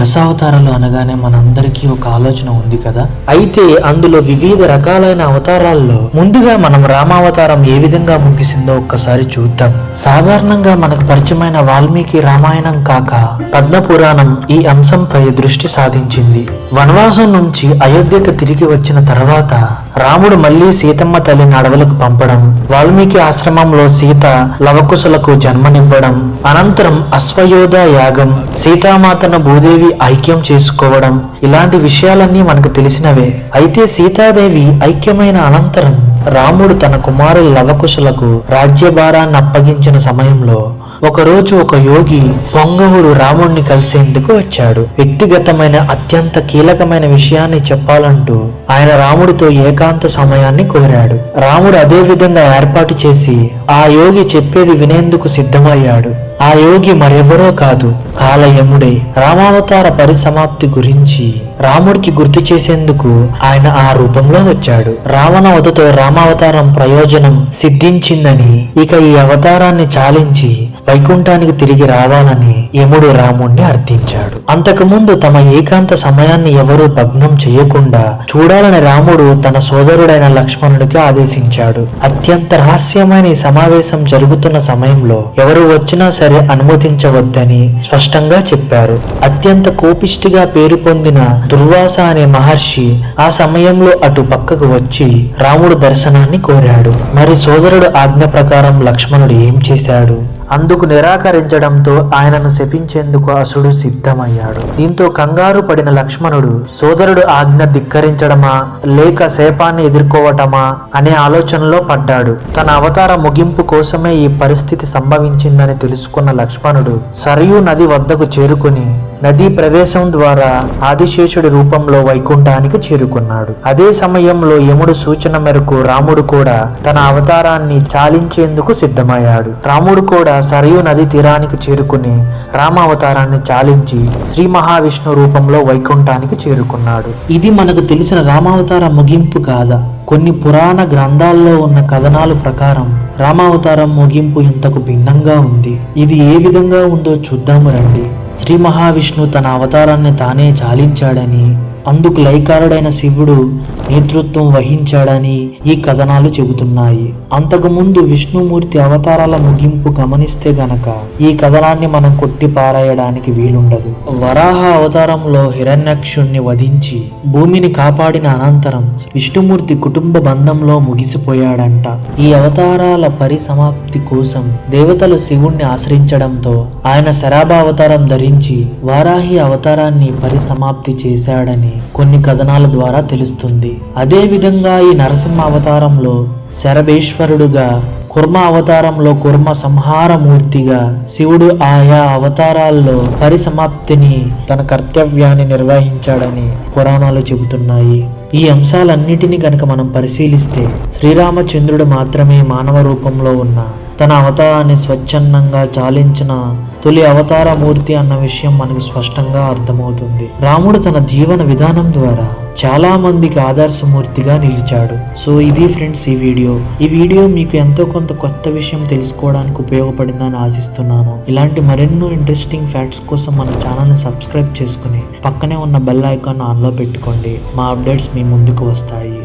దశావతారాలు అనగానే మనందరికీ ఒక ఆలోచన ఉంది కదా? అయితే అందులో వివిధ రకాలైన అవతారాల్లో ముందుగా మనం రామావతారం ఏ విధంగా ముగిసిందో ఒక్కసారి చూద్దాం. సాధారణంగా మనకు పరిచయమైన వాల్మీకి రామాయణం కాక పద్మ పురాణం ఈ అంశంపై దృష్టి సాధించింది. వనవాసం నుంచి అయోధ్యకు తిరిగి వచ్చిన తర్వాత రాముడు మళ్ళీ సీతమ్మ తల్లిని అడవులకు పంపడం వాల్మీకి ఆశ్రమంలో సీత లవకుశలకు జన్మనివ్వడం అనంతరం అశ్వయోధ యాగం సీతామాతను భూదేవి ఐక్యం చేసుకోవడం ఇలాంటి విషయాలన్నీ మనకు తెలిసినవే. అయితే సీతాదేవి ఐక్యమైన అనంతరం రాముడు తన కుమారుల లవకుశులకు రాజ్యభారాన్ని అప్పగించిన సమయంలో ఒకరోజు ఒక యోగి పొంగవుడు రాముణ్ణి కలిసేందుకు వచ్చాడు. వ్యక్తిగతమైన అత్యంత కీలకమైన విషయాన్ని చెప్పాలంటూ ఆయన రాముడితో ఏకాంత సమయాన్ని కోరాడు. రాముడు అదే విధంగా ఏర్పాటు చేసి ఆ యోగి చెప్పేది వినేందుకు సిద్ధమయ్యాడు. ఆ యోగి మరెవరో కాదు కాలయముడే. రామావతార పరిసమాప్తి గురించి రాముడికి గుర్తు చేసేందుకు ఆయన ఆ రూపంలో వచ్చాడు. రావణ వధతో రామావతారం ప్రయోజనం సిద్ధించిందని ఇక ఈ అవతారాన్ని చాలించి వైకుంఠానికి తిరిగి రావాలని యముడు రాముణ్ణి అర్థించాడు. అంతకుముందు తమ ఏకాంత సమయాన్ని ఎవరూ భగ్నం చేయకుండా చూడాలని రాముడు తన సోదరుడైన లక్ష్మణుడికి ఆదేశించాడు. అత్యంత రహస్యమైన ఈ సమావేశం జరుగుతున్న సమయంలో ఎవరు వచ్చినా సరే అనుమతించవద్దని స్పష్టంగా చెప్పారు. అత్యంత కోపిష్టిగా పేరు పొందిన దుర్వాస అనే మహర్షి ఆ సమయంలో అటు పక్కకు వచ్చి రాముడు దర్శనాన్ని కోరాడు. మరి సోదరుడు ఆజ్ఞ ప్రకారం లక్ష్మణుడు ఏం చేశాడు? అందుకు నిరాకరించడంతో ఆయనను శపించేందుకు అసుడు సిద్ధమయ్యాడు. దీంతో కంగారు పడిన లక్ష్మణుడు సోదరుడు ఆజ్ఞ ధిక్కరించడమా లేక శాపాన్ని ఎదుర్కోవటమా అనే ఆలోచనలో పడ్డాడు. తన అవతార ముగింపు కోసమే ఈ పరిస్థితి సంభవించిందని తెలుసుకున్న లక్ష్మణుడు సరియు నది వద్దకు చేరుకుని నదీ ప్రవేశం ద్వారా ఆదిశేషుడి రూపంలో వైకుంఠానికి చేరుకున్నాడు. అదే సమయంలో యముడు సూచన మేరకు రాముడు కూడా తన అవతారాన్ని చాలించేందుకు సిద్ధమయ్యాడు. రాముడు కూడా సరయూ నది తీరానికి చేరుకుని రామావతారాన్ని చాలించి శ్రీ మహావిష్ణు రూపంలో వైకుంఠానికి చేరుకున్నాడు. ఇది మనకు తెలిసిన రామావతార ముగింపు కాదా? కొన్ని పురాణ గ్రంథాల్లో ఉన్న కథనాల ప్రకారం రామావతారం ముగింపు ఇంతకు భిన్నంగా ఉంది. ఇది ఏ విధంగా ఉందో చూద్దాము రండి. శ్రీ మహావిష్ణు తన అవతారాన్ని తానే చాలించాడని అందుకు లైకారుడైన శివుడు నేతృత్వం వహించాడని ఈ కథనాలు చెబుతున్నాయి. అంతకుముందు విష్ణుమూర్తి అవతారాల ముగింపు గమనిస్తే గనక ఈ కథనాన్ని మనం కొట్టి పారాయడానికి వీలుండదు. వరాహ అవతారంలో హిరణ్యక్షుణ్ణి వధించి భూమిని కాపాడిన అనంతరం విష్ణుమూర్తి కుటుంబ కుటుంబ బంధంలో ముగిసిపోయాడంట. ఈ అవతారాల పరిసమాప్తి కోసం దేవతలు శివుణ్ణి ఆశ్రయించడంతో ఆయన శరాభావతారం ధరించి వారాహి అవతారాన్ని పరిసమాప్తి చేశాడని కొన్ని కథనాల ద్వారా తెలుస్తుంది. అదే విధంగా ఈ నరసింహ అవతారంలో శరభేశ్వరుడుగా కుర్మ అవతారంలో కుర్మ సంహారమూర్తిగా శివుడు ఆయా అవతారాల్లో పరిసమాప్తిని తన కర్తవ్యాన్ని నిర్వహించాడని పురాణాలు చెబుతున్నాయి. ఈ అంశాలన్నిటినీ కనుక మనం పరిశీలిస్తే శ్రీరామచంద్రుడు మాత్రమే మానవ రూపంలో ఉన్న తన అవతారాన్ని స్వచ్ఛందంగా చాలించిన తొలి అవతార మూర్తి అన్న విషయం మనకు స్పష్టంగా అర్థమవుతుంది. రాముడు తన జీవన విధానం ద్వారా చాలా మందికి ఆదర్శమూర్తిగా నిలిచాడు. సో ఇది ఫ్రెండ్స్ ఈ వీడియో. ఈ వీడియో మీకు ఎంతో కొంత కొత్త విషయం తెలుసుకోవడానికి ఉపయోగపడిందని ఆశిస్తున్నాను. ఇలాంటి మరెన్నో ఇంట్రెస్టింగ్ ఫ్యాక్ట్స్ కోసం మన ఛానల్ని సబ్స్క్రైబ్ చేసుకుని పక్కనే ఉన్న బెల్ ఐకాన్ ఆన్లో పెట్టుకోండి. మా అప్డేట్స్ మీ ముందుకు వస్తాయి.